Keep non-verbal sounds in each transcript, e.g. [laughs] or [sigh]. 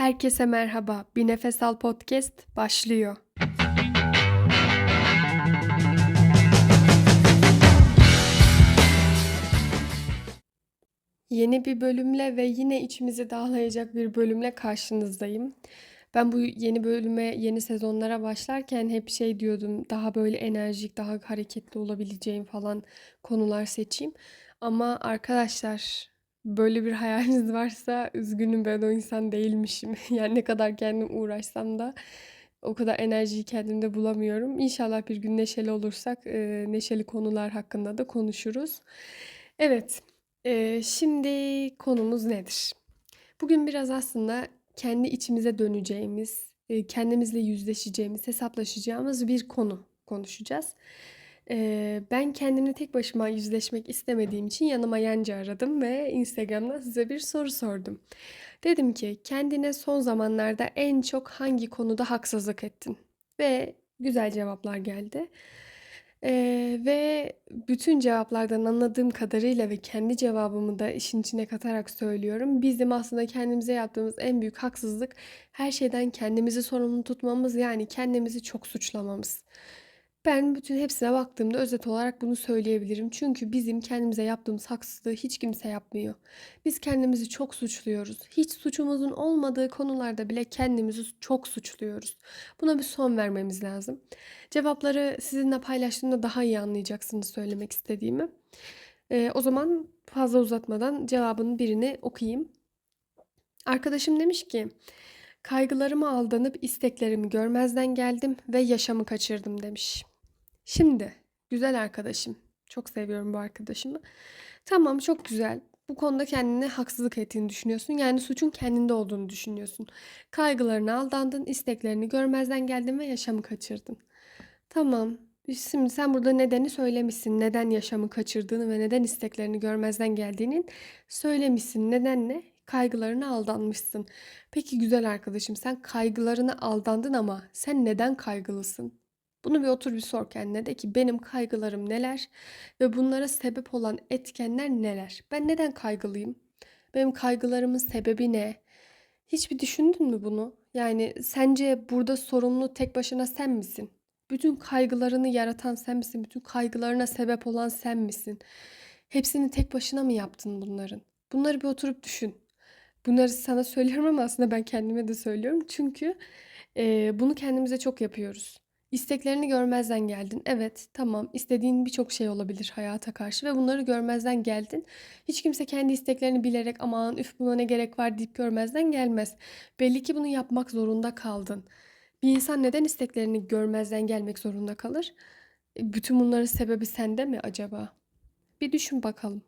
Herkese merhaba. Bir Nefes Al Podcast başlıyor. Yeni bir bölümle ve yine içimizi dağlayacak bir bölümle karşınızdayım. Ben bu yeni bölüme, yeni sezonlara başlarken hep şey diyordum. Daha böyle enerjik, daha hareketli olabileceğim falan konular seçeyim. Ama arkadaşlar böyle bir hayaliniz varsa üzgünüm ben o insan değilmişim. [laughs] Yani ne kadar kendim uğraşsam da o kadar enerjiyi kendimde bulamıyorum. İnşallah bir gün neşeli olursak e, neşeli konular hakkında da konuşuruz. Evet, e, şimdi konumuz nedir? Bugün biraz aslında kendi içimize döneceğimiz, e, kendimizle yüzleşeceğimiz, hesaplaşacağımız bir konu konuşacağız. E, ben kendimle tek başıma yüzleşmek istemediğim için yanıma yancı aradım ve Instagram'dan size bir soru sordum. Dedim ki kendine son zamanlarda en çok hangi konuda haksızlık ettin? Ve güzel cevaplar geldi. Eee, ve bütün cevaplardan anladığım kadarıyla ve kendi cevabımı da işin içine katarak söylüyorum. Bizim aslında kendimize yaptığımız en büyük haksızlık her şeyden kendimizi sorumlu tutmamız yani kendimizi çok suçlamamız. Ben bütün hepsine baktığımda özet olarak bunu söyleyebilirim. Çünkü bizim kendimize yaptığımız haksızlığı hiç kimse yapmıyor. Biz kendimizi çok suçluyoruz. Hiç suçumuzun olmadığı konularda bile kendimizi çok suçluyoruz. Buna bir son vermemiz lazım. Cevapları sizinle paylaştığımda daha iyi anlayacaksınız söylemek istediğimi. Ee, o zaman fazla uzatmadan cevabın birini okuyayım. Arkadaşım demiş ki, kaygılarıma aldanıp isteklerimi görmezden geldim ve yaşamı kaçırdım demiş. Şimdi güzel arkadaşım. Çok seviyorum bu arkadaşımı. Tamam çok güzel. Bu konuda kendine haksızlık ettiğini düşünüyorsun. Yani suçun kendinde olduğunu düşünüyorsun. Kaygılarına aldandın, isteklerini görmezden geldin ve yaşamı kaçırdın. Tamam. Şimdi sen burada nedeni söylemişsin. Neden yaşamı kaçırdığını ve neden isteklerini görmezden geldiğinin söylemişsin. Neden ne? Kaygılarına aldanmışsın. Peki güzel arkadaşım sen kaygılarına aldandın ama sen neden kaygılısın? Bunu bir otur bir sor kendine de ki benim kaygılarım neler ve bunlara sebep olan etkenler neler? Ben neden kaygılıyım? Benim kaygılarımın sebebi ne? Hiç bir düşündün mü bunu? Yani sence burada sorumlu tek başına sen misin? Bütün kaygılarını yaratan sen misin? Bütün kaygılarına sebep olan sen misin? Hepsini tek başına mı yaptın bunların? Bunları bir oturup düşün. Bunları sana [laughs] söylüyorum ama aslında ben kendime de söylüyorum. Çünkü e, bunu kendimize çok yapıyoruz. İsteklerini görmezden geldin. Evet, tamam. İstediğin birçok şey olabilir hayata karşı ve bunları görmezden geldin. Hiç kimse kendi isteklerini bilerek aman üf buna ne gerek var deyip görmezden gelmez. Belli ki bunu yapmak zorunda kaldın. Bir insan neden isteklerini görmezden gelmek zorunda kalır? E, Bütün bunların sebebi sende mi acaba? Bir düşün bakalım.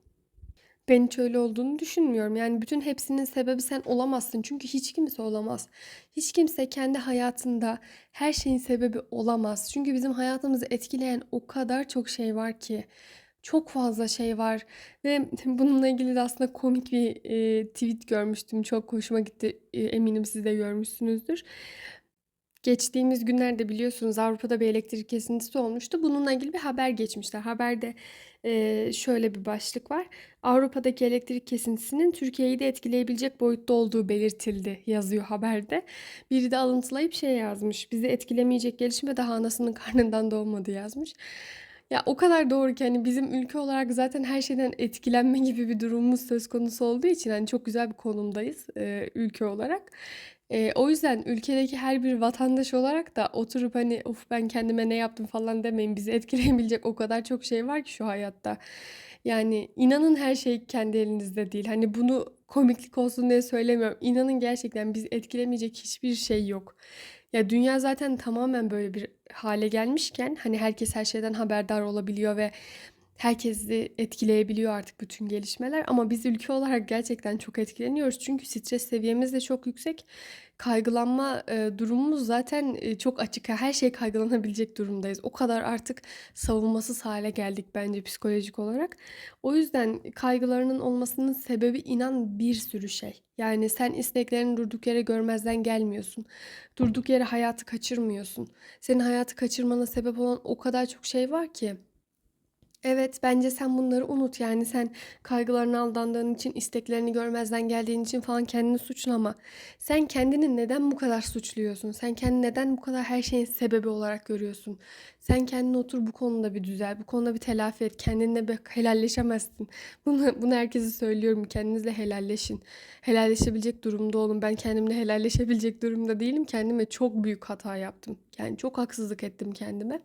Ben hiç öyle olduğunu düşünmüyorum. Yani bütün hepsinin sebebi sen olamazsın. Çünkü hiç kimse olamaz. Hiç kimse kendi hayatında her şeyin sebebi olamaz. Çünkü bizim hayatımızı etkileyen o kadar çok şey var ki. Çok fazla şey var ve [laughs] bununla ilgili de aslında komik bir e, tweet görmüştüm. Çok hoşuma gitti. E, eminim siz de görmüşsünüzdür. Geçtiğimiz günlerde biliyorsunuz Avrupa'da bir elektrik kesintisi olmuştu. Bununla ilgili bir haber geçmişler. Haberde şöyle bir başlık var. Avrupa'daki elektrik kesintisinin Türkiye'yi de etkileyebilecek boyutta olduğu belirtildi yazıyor haberde. Biri de alıntılayıp şey yazmış. Bizi etkilemeyecek gelişme daha anasının [laughs] karnından doğmadı yazmış. Ya o kadar doğru ki hani bizim ülke olarak zaten her şeyden etkilenme [laughs] gibi bir durumumuz söz konusu olduğu için hani çok güzel bir konumdayız e, ülke olarak. Eee, o yüzden ülkedeki her bir vatandaş olarak da oturup hani of ben kendime ne yaptım falan demeyin. Bizi etkileyebilecek o kadar çok şey var ki şu hayatta. Yani inanın her şey kendi elinizde değil. Hani bunu komiklik olsun diye söylemiyorum. İnanın gerçekten bizi etkilemeyecek hiçbir şey yok. Ya dünya zaten tamamen böyle bir hale gelmişken hani herkes her şeyden haberdar olabiliyor ve herkesi etkileyebiliyor artık bütün gelişmeler ama biz ülke olarak gerçekten çok etkileniyoruz. Çünkü stres seviyemiz de çok yüksek. Kaygılanma e, durumumuz zaten e, çok açık. Her şey kaygılanabilecek durumdayız. O kadar artık savunmasız hale geldik bence psikolojik olarak. O yüzden kaygılarının olmasının sebebi inan bir sürü şey. Yani sen isteklerini durduk yere görmezden gelmiyorsun. Durduk yere hayatı kaçırmıyorsun. Senin hayatı kaçırmana sebep olan o kadar çok şey var ki. Evet, bence sen bunları unut. Yani sen kaygılarına aldandığın için, isteklerini görmezden geldiğin için falan kendini suçlama. Sen kendini neden bu kadar suçluyorsun? Sen kendini neden bu kadar her şeyin sebebi olarak görüyorsun? Sen kendini otur bu konuda bir düzel, bu konuda bir telafi et. Kendinle bir helalleşemezsin. [laughs] Bunu, bunu herkese söylüyorum. Kendinizle helalleşin. Helalleşebilecek durumda olun. Ben kendimle helalleşebilecek durumda değilim. Kendime çok büyük hata yaptım. Yani çok haksızlık ettim kendime.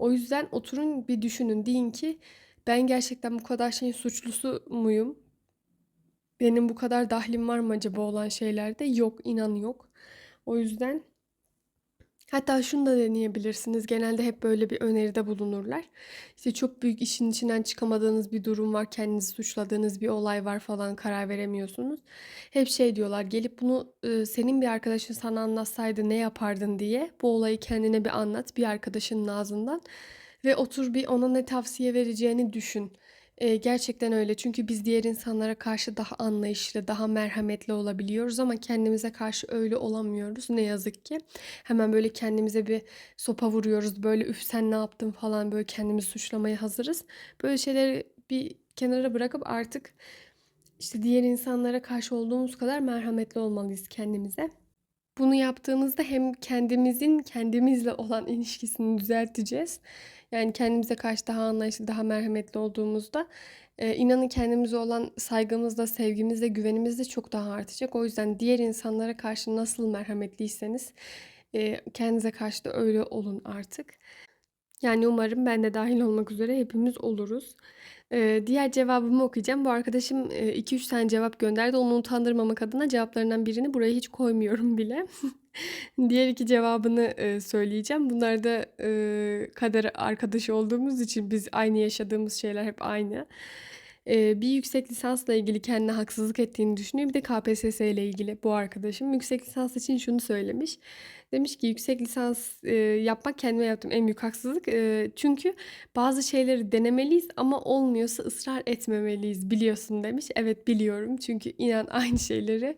O yüzden oturun bir düşünün. Deyin ki ben gerçekten bu kadar şeyin suçlusu muyum? Benim bu kadar dahlim var mı acaba olan şeylerde? Yok, inan yok. O yüzden hatta şunu da deneyebilirsiniz. Genelde hep böyle bir öneride bulunurlar. İşte çok büyük işin içinden çıkamadığınız bir durum var, kendinizi suçladığınız bir olay var falan karar veremiyorsunuz. Hep şey diyorlar, gelip bunu e, senin bir arkadaşın sana anlatsaydı ne yapardın diye bu olayı kendine bir anlat bir arkadaşının ağzından ve otur bir ona ne tavsiye vereceğini düşün. E, gerçekten öyle çünkü biz diğer insanlara karşı daha anlayışlı, daha merhametli olabiliyoruz ama kendimize karşı öyle olamıyoruz ne yazık ki. Hemen böyle kendimize bir sopa vuruyoruz. Böyle üf sen ne yaptın falan böyle kendimizi suçlamaya hazırız. Böyle şeyleri bir kenara bırakıp artık işte diğer insanlara karşı olduğumuz kadar merhametli olmalıyız kendimize. Bunu yaptığımızda hem kendimizin kendimizle olan ilişkisini düzelteceğiz. Yani kendimize karşı daha anlayışlı, daha merhametli olduğumuzda e, inanın kendimize olan saygımız da, sevgimiz de, güvenimiz de çok daha artacak. O yüzden diğer insanlara karşı nasıl merhametliyseniz e, kendinize karşı da öyle olun artık. Yani umarım ben de dahil olmak üzere hepimiz oluruz. Ee, diğer cevabımı okuyacağım. Bu arkadaşım 2-3 tane cevap gönderdi. Onu utandırmamak adına cevaplarından birini buraya hiç koymuyorum [laughs] bile. Diğer iki cevabını e, söyleyeceğim. Bunlar da e, kader arkadaşı olduğumuz için biz aynı yaşadığımız şeyler hep aynı. E, bir yüksek lisansla ilgili kendine haksızlık ettiğini düşünüyor. Bir de KPSS ile ilgili bu arkadaşım. Yüksek lisans için şunu söylemiş. Demiş ki yüksek lisans e, yapmak kendime yaptığım en büyük haksızlık. E, çünkü bazı şeyleri denemeliyiz ama olmuyorsa ısrar etmemeliyiz biliyorsun demiş. Evet biliyorum çünkü inan aynı şeyleri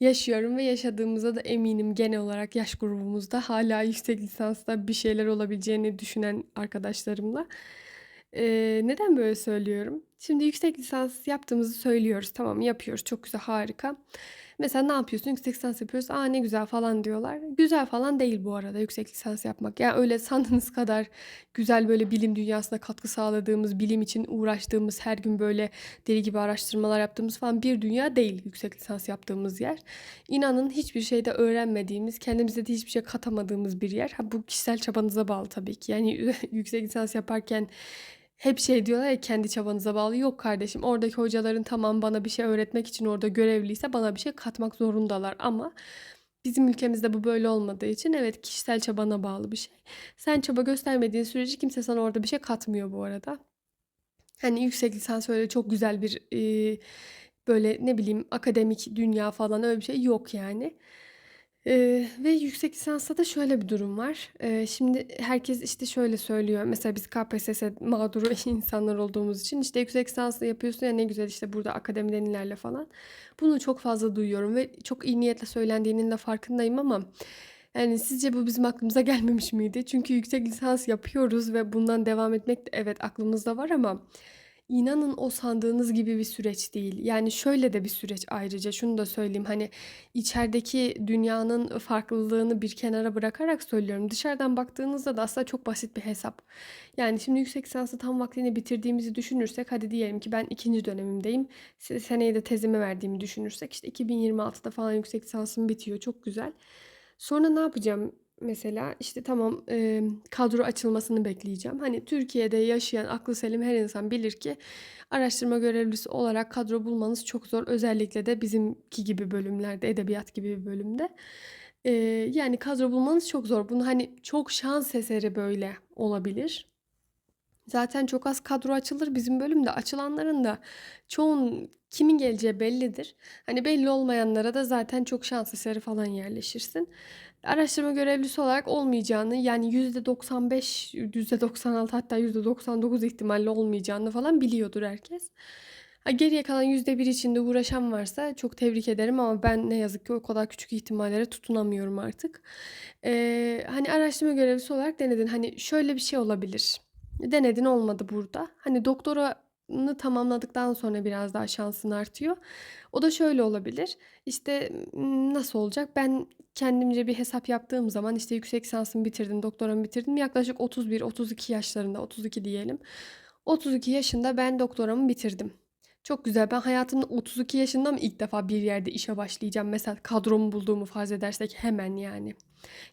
yaşıyorum ve yaşadığımıza da eminim genel olarak yaş grubumuzda hala yüksek lisansta bir şeyler olabileceğini düşünen arkadaşlarımla. Ee, neden böyle söylüyorum? Şimdi yüksek lisans yaptığımızı söylüyoruz. Tamam yapıyoruz. Çok güzel, harika. Mesela ne yapıyorsun? Yüksek lisans yapıyoruz. Aa ne güzel falan diyorlar. Güzel falan değil bu arada yüksek lisans yapmak. Yani öyle sandığınız [laughs] kadar güzel böyle bilim dünyasına katkı sağladığımız, bilim için uğraştığımız, her gün böyle deli gibi araştırmalar yaptığımız falan bir dünya değil yüksek lisans yaptığımız yer. İnanın hiçbir şeyde öğrenmediğimiz, kendimize de hiçbir şey katamadığımız bir yer. Ha, bu kişisel çabanıza bağlı tabii ki. Yani [laughs] yüksek lisans yaparken hep şey diyorlar ya kendi çabanıza bağlı. Yok kardeşim oradaki hocaların tamam bana bir şey öğretmek için orada görevliyse bana bir şey katmak zorundalar ama bizim ülkemizde bu böyle olmadığı için evet kişisel çabana bağlı bir şey. Sen çaba göstermediğin sürece kimse sana orada bir şey katmıyor bu arada. Hani yüksek lisans öyle çok güzel bir e, böyle ne bileyim akademik dünya falan öyle bir şey yok yani. Eee, ve yüksek lisansta da şöyle bir durum var. Eee, şimdi herkes işte şöyle söylüyor. Mesela biz KPSS mağduru [laughs] insanlar olduğumuz için işte yüksek lisans yapıyorsun ya ne güzel işte burada akademiden ilerle falan. Bunu çok fazla duyuyorum ve çok iyi niyetle söylendiğinin de farkındayım ama yani sizce bu bizim aklımıza [laughs] gelmemiş miydi? Çünkü yüksek lisans yapıyoruz ve bundan devam etmek de evet aklımızda var ama İnanın o sandığınız gibi bir süreç değil. Yani şöyle de bir süreç ayrıca şunu da söyleyeyim. Hani içerideki dünyanın farklılığını bir kenara bırakarak söylüyorum. Dışarıdan baktığınızda da aslında çok basit bir hesap. Yani şimdi yüksek lisansı tam vaktini bitirdiğimizi düşünürsek hadi diyelim ki ben ikinci dönemimdeyim. Seneye de tezimi verdiğimi düşünürsek işte 2026'da falan yüksek lisansım bitiyor. Çok güzel. Sonra ne yapacağım? Mesela işte tamam e, kadro açılmasını bekleyeceğim. Hani Türkiye'de yaşayan aklı selim her insan bilir ki araştırma görevlisi olarak kadro bulmanız çok zor. Özellikle de bizimki gibi bölümlerde, edebiyat gibi bir bölümde. E, yani kadro bulmanız çok zor. Bunu hani çok şans eseri böyle olabilir. Zaten çok az kadro açılır bizim bölümde. Açılanların da çoğun kimin geleceği bellidir. Hani belli olmayanlara da zaten çok şans eseri falan yerleşirsin araştırma görevlisi olarak olmayacağını yani %95, %96 hatta %99 ihtimalle olmayacağını falan biliyordur herkes. geriye kalan %1 içinde uğraşan varsa çok tebrik ederim ama ben ne yazık ki o kadar küçük ihtimallere tutunamıyorum artık. Ee, hani araştırma görevlisi olarak denedin. Hani şöyle bir şey olabilir. Denedin olmadı burada. Hani doktoranı tamamladıktan sonra biraz daha şansın artıyor. O da şöyle olabilir. İşte m, nasıl olacak? Ben kendimce bir hesap yaptığım zaman işte yüksek lisansımı bitirdim, doktoramı bitirdim. Yaklaşık 31-32 yaşlarında, 32 diyelim. 32 yaşında ben doktoramı bitirdim. Çok güzel. Ben hayatımda 32 yaşında mı ilk defa bir yerde işe başlayacağım? Mesela kadromu bulduğumu farz edersek hemen yani.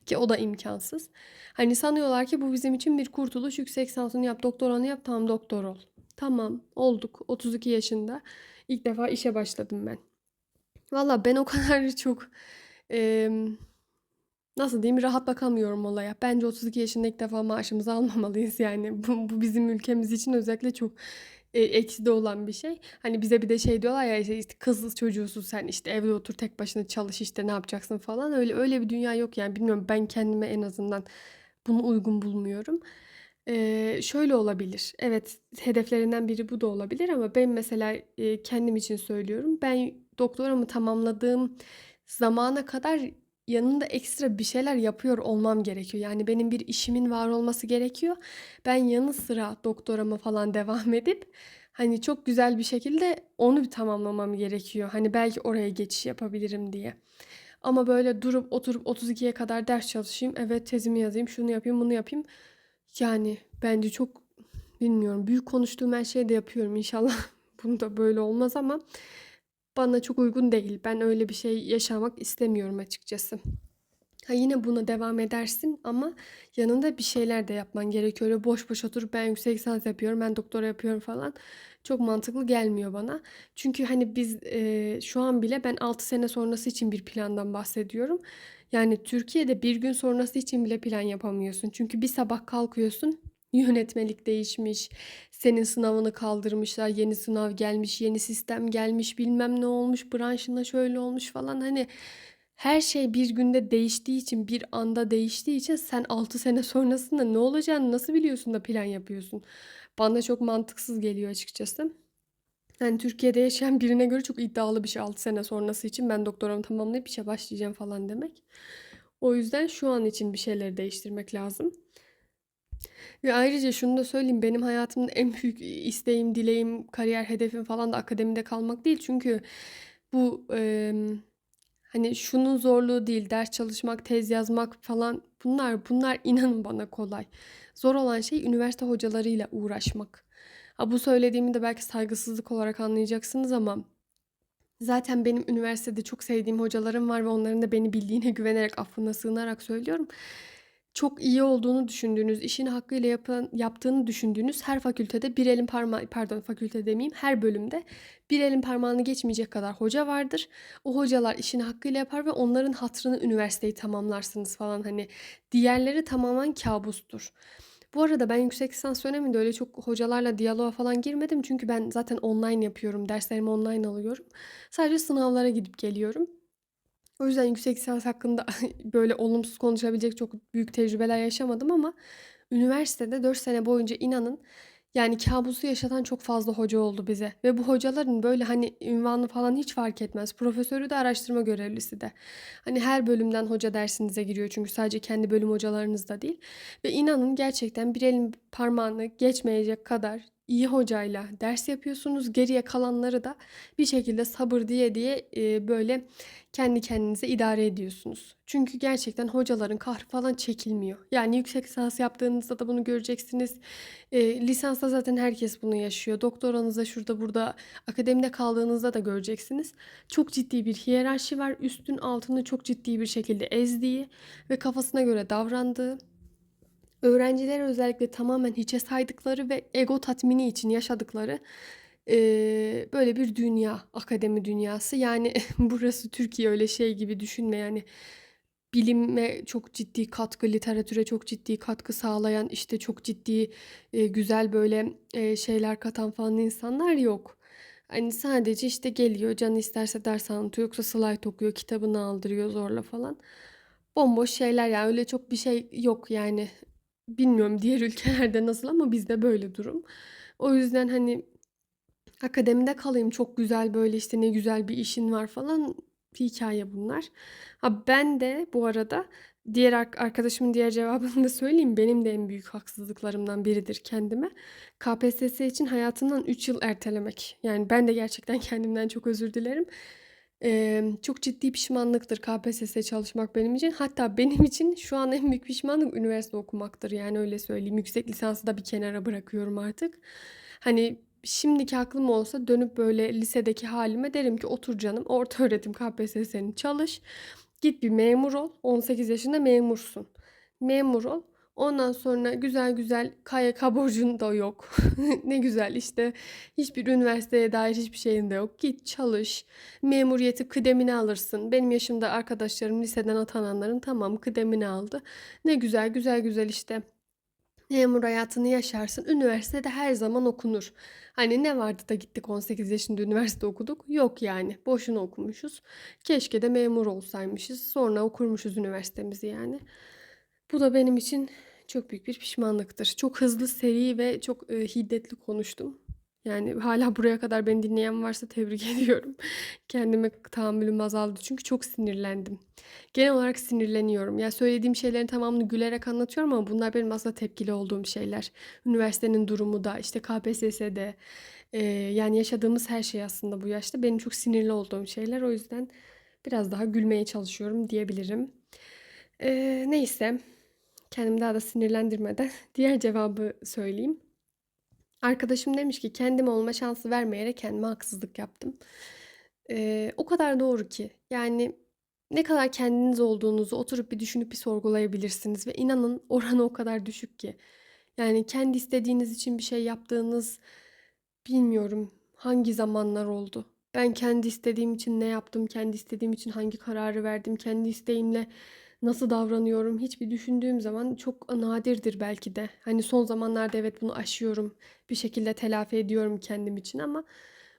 Ki o da imkansız. Hani sanıyorlar ki bu bizim için bir kurtuluş. Yüksek lisansını yap, doktoranı yap, tamam doktor ol. Tamam, olduk. 32 yaşında ilk defa işe başladım ben. Valla ben o kadar [laughs] çok em, nasıl diyeyim rahat bakamıyorum olaya. Bence 32 yaşında ilk defa maaşımızı [laughs] almamalıyız yani. Bu, bu bizim ülkemiz için özellikle çok e, eksi de olan bir şey. Hani bize bir de şey diyorlar ya işte, işte kızsız çocuğusuz sen işte evde otur tek başına çalış işte ne yapacaksın falan. Öyle öyle bir dünya yok yani. Bilmiyorum ben kendime en azından bunu uygun bulmuyorum. Ee, şöyle olabilir. Evet, hedeflerinden biri bu da olabilir ama ben mesela e, kendim için söylüyorum. Ben doktoramı tamamladığım zamana kadar yanında ekstra bir şeyler yapıyor olmam gerekiyor. Yani benim bir işimin var olması gerekiyor. Ben yanı sıra doktorama falan [laughs] devam edip hani çok güzel bir şekilde onu bir tamamlamam gerekiyor. Hani belki oraya geçiş yapabilirim diye. Ama böyle durup oturup 32'ye kadar ders çalışayım. Evet tezimi yazayım, şunu yapayım, bunu yapayım. Yani bence çok bilmiyorum. Büyük konuştuğum her şeyi de yapıyorum. İnşallah [laughs] bunu da böyle olmaz ama bana çok uygun değil. Ben öyle bir şey yaşamak istemiyorum açıkçası. Ha yine buna devam edersin ama yanında bir şeyler de yapman gerekiyor. Öyle boş boş oturup ben yüksek lisans yapıyorum, ben doktora yapıyorum falan. Çok mantıklı gelmiyor bana. Çünkü hani biz e, şu an bile ben 6 sene sonrası için bir plandan bahsediyorum. Yani Türkiye'de bir gün sonrası için bile plan yapamıyorsun. Çünkü bir sabah kalkıyorsun, yönetmelik değişmiş, senin sınavını kaldırmışlar, yeni sınav gelmiş, yeni sistem gelmiş, bilmem ne olmuş, branşında şöyle olmuş falan. Hani her şey bir günde değiştiği için, bir anda değiştiği için sen 6 sene sonrasında ne olacağını nasıl biliyorsun da plan yapıyorsun? Bana çok mantıksız geliyor açıkçası. Yani Türkiye'de yaşayan birine göre çok iddialı bir şey 6 sene sonrası için ben doktoramı tamamlayıp işe başlayacağım falan demek. O yüzden şu an için bir şeyleri değiştirmek lazım. Ve ayrıca şunu da söyleyeyim benim hayatımın en büyük isteğim, dileğim, kariyer hedefim falan da akademide kalmak değil. Çünkü bu em, hani şunun zorluğu değil, ders çalışmak, tez yazmak falan bunlar bunlar inanın bana kolay. Zor olan şey üniversite hocalarıyla uğraşmak. Ha, bu söylediğimi de belki saygısızlık olarak anlayacaksınız ama zaten benim üniversitede çok sevdiğim hocalarım var ve onların da beni bildiğine güvenerek, affına sığınarak söylüyorum. Çok iyi olduğunu düşündüğünüz, işini hakkıyla yapan, yaptığını düşündüğünüz her fakültede bir elin parmağı, pardon fakülte demeyeyim, her bölümde bir elin parmağını geçmeyecek kadar hoca vardır. O hocalar işini hakkıyla yapar ve onların hatırını üniversiteyi tamamlarsınız falan hani. Diğerleri tamamen kabustur. Bu arada ben yüksek lisans döneminde öyle çok hocalarla diyaloğa falan girmedim. Çünkü ben zaten online yapıyorum. Derslerimi online alıyorum. Sadece sınavlara gidip geliyorum. O yüzden yüksek lisans hakkında [laughs] böyle olumsuz konuşabilecek çok büyük tecrübeler yaşamadım ama üniversitede 4 sene boyunca inanın yani kabusu yaşatan çok fazla hoca oldu bize. Ve bu hocaların böyle hani ünvanı falan hiç fark etmez. Profesörü de araştırma görevlisi de. Hani her bölümden hoca dersinize giriyor çünkü sadece kendi bölüm hocalarınız da değil. Ve inanın gerçekten bir elin parmağını geçmeyecek kadar iyi hocayla ders yapıyorsunuz. Geriye kalanları da bir şekilde sabır diye diye e, böyle kendi kendinize idare ediyorsunuz. Çünkü gerçekten hocaların kahrı falan çekilmiyor. Yani yüksek lisans yaptığınızda da bunu göreceksiniz. E, lisansta zaten herkes bunu yaşıyor. Doktoranızda şurada burada akademide kaldığınızda da göreceksiniz. Çok ciddi bir hiyerarşi var. Üstün altını çok ciddi bir şekilde ezdiği ve kafasına göre davrandığı öğrenciler özellikle tamamen hiçe saydıkları ve ego tatmini için yaşadıkları eee, böyle bir dünya, akademi dünyası. Yani [laughs] burası Türkiye öyle şey gibi düşünme yani bilime çok ciddi katkı, literatüre çok ciddi katkı sağlayan, işte çok ciddi e, güzel böyle e, şeyler katan falan insanlar yok. Hani sadece işte geliyor, canı isterse ders anlatıyor, yoksa slide okuyor, kitabını aldırıyor zorla falan. Bomboş şeyler yani öyle çok bir şey yok yani. Bilmiyorum diğer ülkelerde nasıl ama bizde böyle durum. O yüzden hani akademide kalayım çok güzel böyle işte ne güzel bir işin var falan hikaye bunlar. Ha ben de bu arada diğer ar- arkadaşımın diğer cevabını da söyleyeyim. Benim de en büyük haksızlıklarımdan biridir kendime. KPSS için hayatımdan 3 yıl ertelemek. Yani ben de gerçekten [laughs] kendimden çok özür dilerim. Ee, çok ciddi pişmanlıktır KPSS çalışmak benim için. Hatta benim için şu an en büyük pişmanlık üniversite okumaktır. Yani öyle söyleyeyim. Yüksek lisansı da bir kenara bırakıyorum artık. Hani şimdiki aklım olsa dönüp böyle lisedeki halime derim ki otur canım orta öğretim KPSS'ni çalış. Git bir memur ol. 18 yaşında memursun. Memur ol. Ondan sonra güzel güzel KYK borcun da yok. [laughs] ne güzel işte hiçbir üniversiteye dair hiçbir şeyin de yok. Git çalış. Memuriyeti kıdemini alırsın. Benim yaşımda arkadaşlarım liseden atananların tamam kıdemini aldı. Ne güzel güzel güzel işte memur hayatını yaşarsın. Üniversitede her zaman okunur. Hani ne vardı da gittik 18 yaşında üniversite okuduk? Yok yani. Boşuna okumuşuz. Keşke de memur olsaymışız. Sonra okurmuşuz üniversitemizi yani. Bu da benim için çok büyük bir pişmanlıktır. Çok hızlı, seri ve çok e, hiddetli konuştum. Yani hala buraya kadar beni dinleyen varsa tebrik [laughs] ediyorum. Kendime tahammülüm azaldı çünkü çok sinirlendim. Genel olarak sinirleniyorum. Ya söylediğim şeylerin tamamını gülerek anlatıyorum ama bunlar benim aslında tepkili olduğum şeyler. Üniversitenin durumu da, işte KPSS'de, e, yani yaşadığımız her şey aslında bu yaşta benim çok sinirli olduğum şeyler. O yüzden biraz daha gülmeye çalışıyorum diyebilirim. E, neyse, kendimi daha da sinirlendirmeden [laughs] diğer cevabı söyleyeyim. Arkadaşım demiş ki kendim olma şansı vermeyerek kendime haksızlık yaptım. Ee, o kadar doğru ki. Yani ne kadar kendiniz olduğunuzu oturup bir düşünüp bir sorgulayabilirsiniz ve inanın oranı o kadar düşük ki. Yani kendi istediğiniz için bir şey yaptığınız bilmiyorum hangi zamanlar oldu. Ben kendi istediğim için ne yaptım, kendi istediğim için hangi kararı verdim, kendi isteğimle nasıl davranıyorum hiçbir düşündüğüm zaman çok nadirdir belki de. Hani son zamanlarda evet bunu aşıyorum. Bir şekilde telafi ediyorum kendim için ama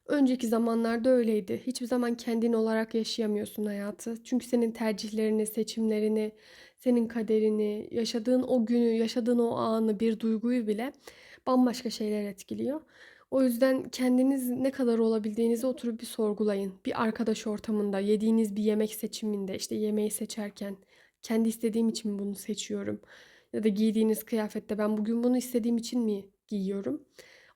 önceki zamanlarda öyleydi. Hiçbir zaman kendin olarak yaşayamıyorsun hayatı. Çünkü senin tercihlerini, seçimlerini, senin kaderini, yaşadığın o günü, yaşadığın o anı, bir duyguyu bile bambaşka şeyler etkiliyor. O yüzden kendiniz ne kadar olabildiğinizi oturup bir sorgulayın. Bir arkadaş ortamında, yediğiniz bir yemek seçiminde, işte yemeği seçerken kendi istediğim için mi bunu seçiyorum? Ya da giydiğiniz kıyafette ben bugün bunu istediğim için mi giyiyorum?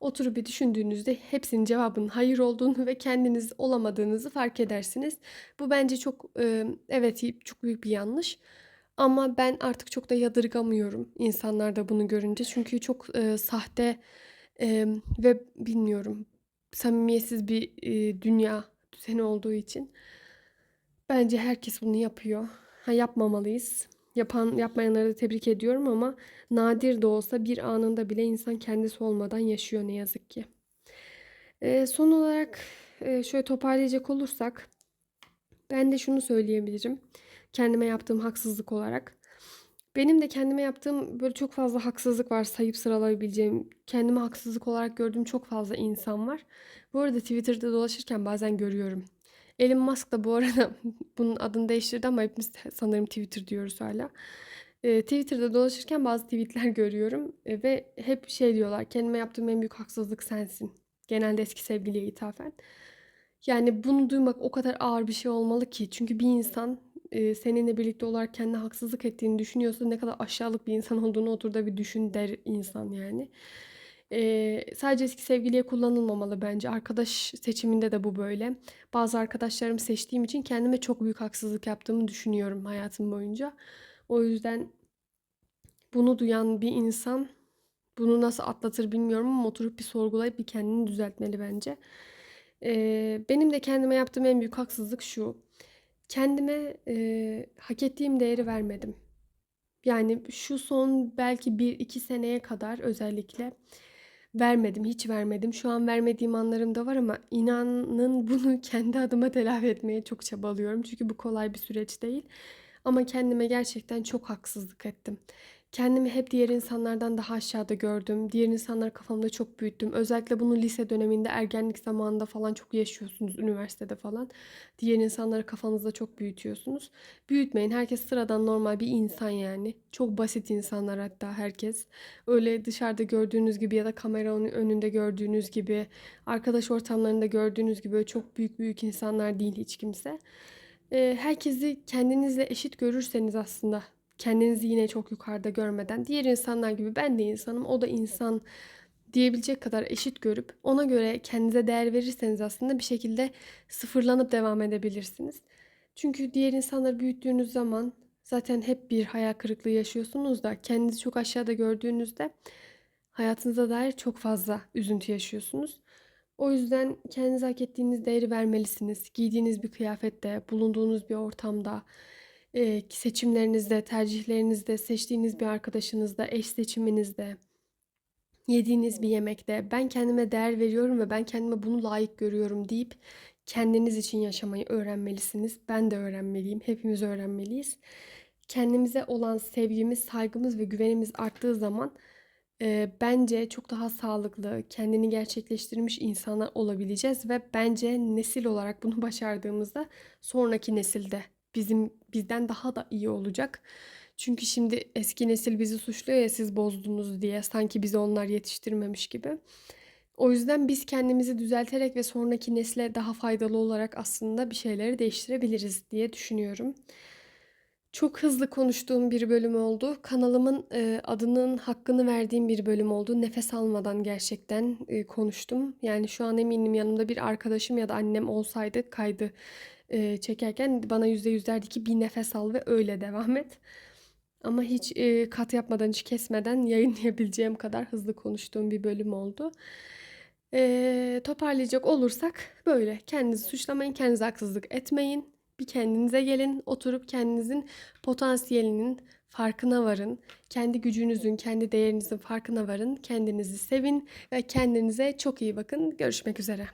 Oturup bir düşündüğünüzde hepsinin cevabının hayır olduğunu ve kendiniz olamadığınızı fark edersiniz. Bu bence çok e, evet çok büyük bir yanlış. Ama ben artık çok da yadırgamıyorum insanlar da bunu görünce. Çünkü çok e, sahte e, ve bilmiyorum samimiyetsiz bir e, dünya düzeni olduğu için. Bence herkes bunu yapıyor. Ha, yapmamalıyız. Yapan, yapmayanları da tebrik ediyorum ama nadir de olsa bir anında bile insan kendisi olmadan yaşıyor ne yazık ki. E, son olarak e, şöyle toparlayacak olursak ben de şunu söyleyebilirim. Kendime yaptığım haksızlık olarak. Benim de kendime yaptığım böyle çok fazla haksızlık var sayıp sıralayabileceğim. Kendime haksızlık olarak gördüğüm çok fazla insan var. Bu arada Twitter'da dolaşırken bazen görüyorum. Elon Musk da bu arada [laughs] bunun adını değiştirdi ama hepimiz sanırım Twitter diyoruz hala. E, Twitter'da dolaşırken bazı tweetler [laughs] görüyorum e, ve hep şey diyorlar kendime yaptığım en büyük haksızlık sensin. Genelde eski sevgiliye ithafen. Yani bunu duymak o kadar ağır bir şey olmalı ki. Çünkü bir insan e, seninle birlikte olarak kendine haksızlık ettiğini düşünüyorsa ne kadar aşağılık bir insan olduğunu otur da bir düşün der insan yani. Ee, sadece eski sevgiliye kullanılmamalı bence. Arkadaş seçiminde de bu böyle. Bazı arkadaşlarımı seçtiğim için kendime çok büyük haksızlık yaptığımı düşünüyorum hayatım boyunca. O yüzden bunu duyan bir insan bunu nasıl atlatır bilmiyorum ama oturup bir sorgulayıp bir kendini düzeltmeli bence. Ee, benim de kendime yaptığım en büyük haksızlık şu. Kendime e, hak ettiğim değeri vermedim. Yani şu son belki bir iki seneye kadar özellikle vermedim, hiç vermedim. Şu an vermediğim anlarım da var ama inanın bunu [laughs] kendi adıma telafi etmeye çok çabalıyorum. Çünkü bu kolay bir süreç değil. Ama kendime gerçekten çok haksızlık ettim. Kendimi hep diğer insanlardan daha aşağıda gördüm. Diğer insanları kafamda çok büyüttüm. Özellikle bunu lise döneminde, ergenlik zamanında falan çok yaşıyorsunuz, üniversitede falan. Diğer insanları kafanızda çok büyütüyorsunuz. Büyütmeyin. Herkes sıradan normal bir insan yani. Çok basit insanlar hatta herkes. Öyle dışarıda gördüğünüz gibi ya da kameranın önünde gördüğünüz gibi, arkadaş ortamlarında gördüğünüz gibi çok büyük büyük insanlar değil hiç kimse. Herkesi kendinizle eşit görürseniz aslında kendinizi yine çok yukarıda görmeden diğer insanlar gibi ben de insanım, o da insan diyebilecek kadar eşit görüp ona göre kendinize değer verirseniz aslında bir şekilde sıfırlanıp devam edebilirsiniz. Çünkü diğer insanları büyüttüğünüz zaman zaten hep bir hayal kırıklığı yaşıyorsunuz da kendinizi çok aşağıda gördüğünüzde hayatınıza dair çok fazla üzüntü yaşıyorsunuz. O yüzden kendinize hak ettiğiniz değeri vermelisiniz. Giydiğiniz bir kıyafette, bulunduğunuz bir ortamda, seçimlerinizde, tercihlerinizde, seçtiğiniz bir arkadaşınızda, eş seçiminizde, yediğiniz bir yemekte ben kendime değer veriyorum ve ben kendime bunu layık görüyorum deyip kendiniz için yaşamayı öğrenmelisiniz. Ben de öğrenmeliyim. Hepimiz öğrenmeliyiz. Kendimize olan sevgimiz, saygımız ve güvenimiz arttığı zaman Eee, bence çok daha sağlıklı, kendini gerçekleştirmiş insanlar olabileceğiz ve bence nesil olarak bunu başardığımızda sonraki nesilde bizim bizden daha da iyi olacak. Çünkü şimdi eski nesil bizi suçluyor ya siz bozdunuz diye sanki bizi onlar yetiştirmemiş gibi. O yüzden biz kendimizi düzelterek ve sonraki nesle daha faydalı olarak aslında bir şeyleri değiştirebiliriz diye düşünüyorum. Çok hızlı konuştuğum bir bölüm oldu. Kanalımın e, adının hakkını verdiğim bir bölüm oldu. Nefes almadan gerçekten e, konuştum. Yani şu an eminim yanımda bir arkadaşım ya da annem olsaydı kaydı e, çekerken bana yüzde yüz derdi ki bir nefes al ve öyle devam et. Ama hiç e, kat yapmadan, hiç kesmeden yayınlayabileceğim kadar hızlı konuştuğum bir bölüm oldu. E, toparlayacak olursak böyle kendinizi suçlamayın, kendinize haksızlık etmeyin. Bir kendinize gelin, oturup kendinizin potansiyelinin farkına varın. Kendi gücünüzün, kendi değerinizin farkına varın. Kendinizi sevin ve kendinize çok iyi bakın. Görüşmek üzere.